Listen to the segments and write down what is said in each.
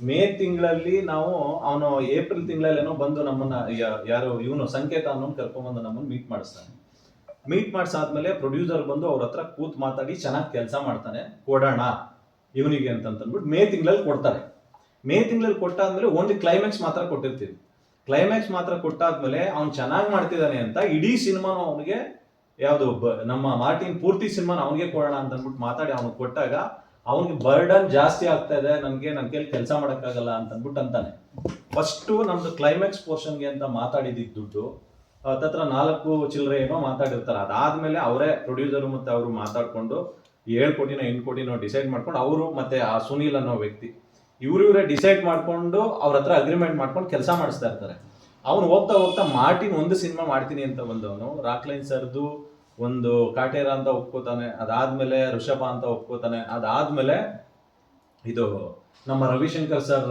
ಮೇ ತಿಂಗಳಲ್ಲಿ ನಾವು ಅವನು ಏಪ್ರಿಲ್ ತಿಂಗಳಲ್ಲೇನೋ ಬಂದು ನಮ್ಮನ್ನ ಯಾರು ಇವನು ಸಂಕೇತ ಅನ್ನೋನ್ ಕರ್ಕೊಂಡ್ಬಂದು ನಮ್ಮನ್ನ ಮೀಟ್ ಮಾಡಿಸ್ತಾನೆ. ಮೀಟ್ ಮಾಡಿಸಾದ್ಮೇಲೆ ಪ್ರೊಡ್ಯೂಸರ್ ಬಂದು ಅವ್ರ ಹತ್ರ ಕೂತ್ ಮಾತಾಡಿ ಚೆನ್ನಾಗಿ ಕೆಲಸ ಮಾಡ್ತಾನೆ. ಕೊಡೋಣ ಇವನಿಗೆ ಅಂತ ಅಂದ್ಬಿಟ್ಟು ಮೇ ತಿಂಗಳಲ್ಲಿ ಕೊಡ್ತಾರೆ. ಮೇ ತಿಂಗಳಲ್ಲಿ ಕೊಟ್ಟಾದ್ಮೇಲೆ ಒಂದು ಕ್ಲೈಮ್ಯಾಕ್ಸ್ ಮಾತ್ರ ಕೊಟ್ಟಿರ್ತೀವಿ. ಕ್ಲೈಮ್ಯಾಕ್ಸ್ ಮಾತ್ರ ಕೊಟ್ಟಾದ್ಮೇಲೆ ಅವ್ನು ಚೆನ್ನಾಗಿ ಮಾಡ್ತಿದ್ದಾನೆ ಅಂತ ಇಡೀ ಸಿನಿಮಾನು ಅವನಿಗೆ ಯಾವುದು ನಮ್ಮ ಮಾರ್ಟಿನ್ ಪೂರ್ತಿ ಸಿನಿಮಾನ ಅವನಿಗೆ ಕೊಡೋಣ ಅಂತ ಅಂದ್ಬಿಟ್ಟು ಮಾತಾಡಿ ಅವನಿಗೆ ಕೊಟ್ಟಾಗ ಅವನಿಗೆ ಬರ್ಡನ್ ಜಾಸ್ತಿ ಆಗ್ತಾ ಇದೆ, ನನಗೆ ನನ್ನ ಕೈಲಿ ಕೆಲಸ ಮಾಡೋಕ್ಕಾಗಲ್ಲ ಅಂತ ಅಂದ್ಬಿಟ್ಟು ಅಂತಾನೆ. ಫಸ್ಟು ನಮ್ದು ಕ್ಲೈಮ್ಯಾಕ್ಸ್ ಪೋರ್ಷನ್ಗೆ ಅಂತ ಮಾತಾಡಿದ್ದು ದುಡ್ಡು, ಹತ್ತತ್ರ ನಾಲ್ಕು ಚಿಲ್ಲರೆ ಏನೋ ಮಾತಾಡಿರ್ತಾರೆ. ಅದಾದ್ಮೇಲೆ ಅವರೇ ಪ್ರೊಡ್ಯೂಸರ್ ಮತ್ತೆ ಅವರು ಮಾತಾಡ್ಕೊಂಡು ಏಳು ಕೋಟಿನೋ ಎಂಟು ಕೋಟಿನೋ ಡಿಸೈಡ್ ಮಾಡ್ಕೊಂಡು ಅವರು ಮತ್ತೆ ಆ ಸುನೀಲ್ ಅನ್ನೋ ವ್ಯಕ್ತಿ, ಇವ್ರು ಇವರೇ ಡಿಸೈಡ್ ಮಾಡ್ಕೊಂಡು ಅವ್ರ ಹತ್ರ ಅಗ್ರಿಮೆಂಟ್ ಮಾಡ್ಕೊಂಡು ಕೆಲಸ ಮಾಡಿಸ್ತಾ ಇರ್ತಾರೆ. ಅವನು ಹೋಗ್ತಾ ಹೋಗ್ತಾ ಮಾರ್ಟಿನ್ ಒಂದು ಸಿನಿಮಾ ಮಾಡ್ತೀನಿ ಅಂತ ಬಂದವನು. ರಾಕ್ಲೈನ್ ಸರ್ದು ಒಂದು ಕಾಟೇರ ಅಂತ ಒಪ್ಕೋತಾನೆ, ಅದಾದ್ಮೇಲೆ ಋಷಭ ಅಂತ ಒಪ್ಕೋತಾನೆ, ಅದಾದ್ಮೇಲೆ ಇದು ನಮ್ಮ ರವಿಶಂಕರ್ ಸರ್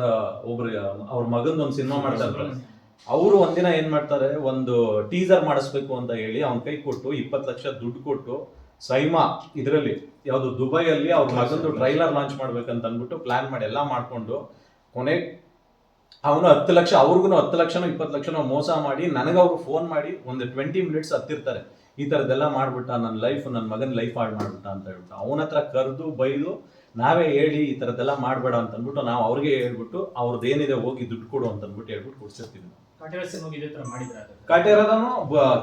ಒಬ್ರು ಅವ್ರ ಮಗಂದು ಒಂದು ಸಿನಿಮಾ ಮಾಡ್ತಾರೆ ಅವರು ಒಂದಿನ ಏನ್ ಮಾಡ್ತಾರೆ, ಒಂದು ಟೀಸರ್ ಮಾಡಿಸ್ಬೇಕು ಅಂತ ಹೇಳಿ ಅವ್ನ ಕೈ ಕೊಟ್ಟು ಇಪ್ಪತ್ತು ಲಕ್ಷ ದುಡ್ಡು ಕೊಟ್ಟು ಸೈಮಾ ಇದರಲ್ಲಿ, ಯಾವುದು ದುಬೈಯಲ್ಲಿ ಅವ್ರ ಮಗಂದು ಟ್ರೈಲರ್ ಲಾಂಚ್ ಮಾಡ್ಬೇಕಂತ ಅಂದ್ಬಿಟ್ಟು ಪ್ಲಾನ್ ಮಾಡಿ ಎಲ್ಲ ಮಾಡ್ಕೊಂಡು ಕೊನೆ ಅವನು ಹತ್ತು ಲಕ್ಷ, ಅವ್ರಿಗೂ ಹತ್ತು ಲಕ್ಷನೋ ಇಪ್ಪತ್ತು ಲಕ್ಷನೋ ಮೋಸ ಮಾಡಿ, ನನಗೆ ಅವ್ರು ಫೋನ್ ಮಾಡಿ ಒಂದು ಟ್ವೆಂಟಿ ಮಿನಿಟ್ಸ್ ಹತ್ತಿರ್ತಾರೆ. ಈ ಥರದ್ದೆಲ್ಲ ಮಾಡ್ಬಿಟ್ಟ ನನ್ನ ಲೈಫ್ ನನ್ನ ಮಗನ ಲೈಫ್ ಹಾಳು ಮಾಡ್ಬಿಟ್ಟ ಅಂತ ಹೇಳ್ಬಿಟ್ಟು ಅವನ ಹತ್ರ ಕರೆದು ಬೈದು ನಾವೇ ಹೇಳಿ ಈ ಥರದ್ದೆಲ್ಲ ಮಾಡಬೇಡ ಅಂತ ಅಂದ್ಬಿಟ್ಟು ನಾವು ಅವ್ರಿಗೆ ಹೇಳ್ಬಿಟ್ಟು ಅವ್ರದ್ದು ಏನಿದೆ ಹೋಗಿ ದುಡ್ಡು ಕೊಡು ಅಂತ ಅಂದ್ಬಿಟ್ಟು ಹೇಳ್ಬಿಟ್ಟು ಕೊಡ್ಸಿರ್ತೀವಿ. ಕಾಟೇರದನು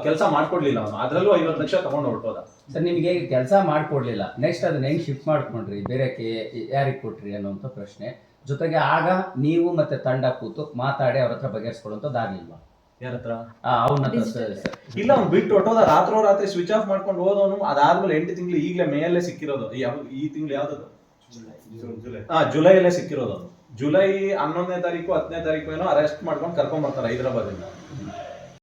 ಕೆಲಸ ಮಾಡ್ಕೊಡ್ಲಿಲ್ಲ ಅವನು. ಅದ್ರಲ್ಲೂ ಐವತ್ತು ಲಕ್ಷ ತಗೊಂಡು ಹೊರಟೋದ. ಸರ್ ನಿಮಗೆ ಕೆಲಸ ಮಾಡ್ಕೊಡ್ಲಿಲ್ಲ. ನೆಕ್ಸ್ಟ್ ಅದನ್ನ ಹೆಂಗ್ ಶಿಫ್ಟ್ ಮಾಡ್ಕೊಂಡ್ರಿ? ಬೇರೆ ಯಾರಿಗೆ ಕೊಟ್ರಿ ಅನ್ನೋಂಥ ಪ್ರಶ್ನೆ. ಜೊತೆಗೆ ಆಗ ನೀವು ಮತ್ತೆ ತಂಡ ಕೂತು ಮಾತಾಡಿ ಅವ್ರ ಹತ್ರ ಬಗೆಹರಿಸ್ಕೊಡುವಂಥದ್ದಾಗ್ಲಿಲ್ವಾ ಅವನ. ಇಲ್ಲ ಅವ್ನು ಬಿಟ್ಟು ಹೊಟ್ಟೋದ ರಾತ್ರೋ ರಾತ್ರಿ ಸ್ವಿಚ್ ಆಫ್ ಮಾಡ್ಕೊಂಡು ಹೋದವನು ಅದಾದ್ಮೇಲೆ ಎಂಟು ತಿಂಗಳು ಈಗಲೇ ಮೇಯಲ್ಲೇ ಸಿಕ್ಕಿರೋದು. ಯಾವ ಈ ತಿಂಗಳು ಯಾವ್ದದು? ಹಾ ಜುಲೈಲೇ ಸಿಕ್ಕಿರೋದು ಅವ್ನು. ಜುಲೈ ಹನ್ನೊಂದನೇ ತಾರೀಕು ಹತ್ತನೇ ತಾರೀಕು ಏನೋ ಅರೆಸ್ಟ್ ಮಾಡ್ಕೊಂಡು ಕರ್ಕೊಂಡ್ ಬರ್ತಾರೆ ಹೈದರಾಬಾದಿಂದ